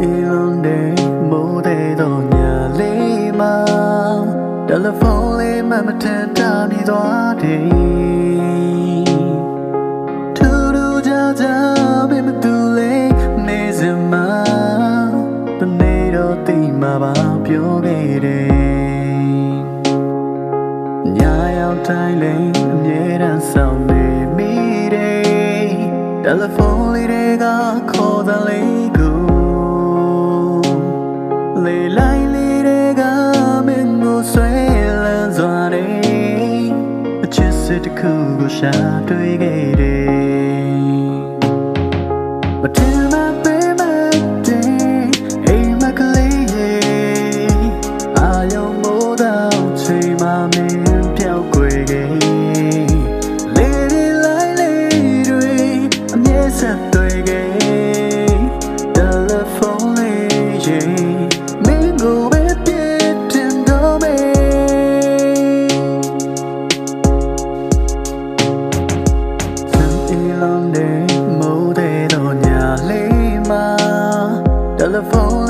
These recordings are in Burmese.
အေးလုံးတဲ့မိုးတဲ့တော့ညာလေးမှာတယ်လီဖုန်းလေးမှမထန်တာနေသွားတယ်ထူးထူးခြားခြားပဲမတူလေးနေစမှာတနေ့တော့တိမှာပါပြောခဲ့တယ်ညာရောက်တိုင်းလေးအမြဲတမ်းဆောင်နေမိတယ်တယ်လီဖုန်းလေးတွေကခေါ်တဲ့လေးကို လေလိုက်လေးတွေကမင်းကိုဆွဲလန်းစွာတယ်အချစ်စစ်တစ်ခုကိုရှာတွေ့ခဲ့တယ်မထင်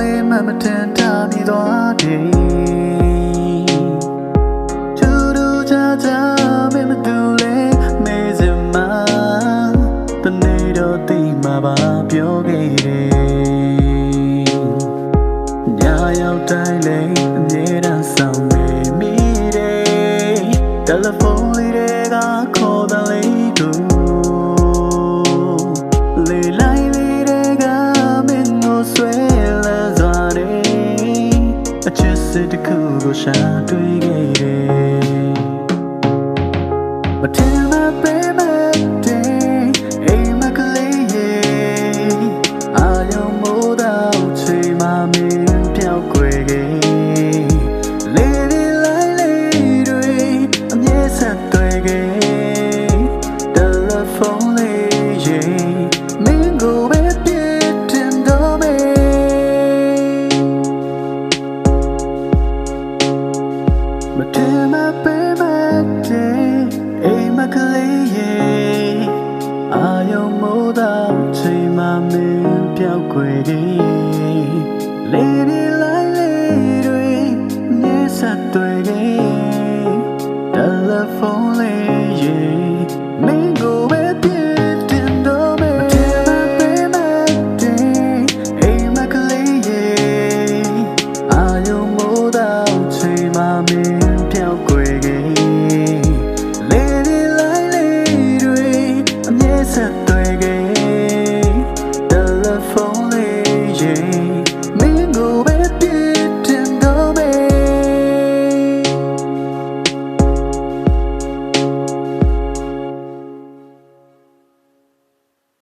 လီဖုန်းလေးမှမထန်တာမိသွားတယ်ထူးထူးခြားခြားမင်းမတူလေမေးစမတနေ့တော့တိမှာပါပြောခဲ့တယ်ညာရောက်တိုင်းလေ အချစ်စစ်တစ်ခုကိုရှာတွေ့ခဲ့တယ် But tell my baby day Hey my lady I am more than say my man ပြောက်ွယ်ခဲ့ Lady like lady အမြဲဆက်တွေ့ခဲ့ Telephone lady မ က်ွယ်ခဲ့ Lady like lady မြဲဆက်တွေ့ခဲ့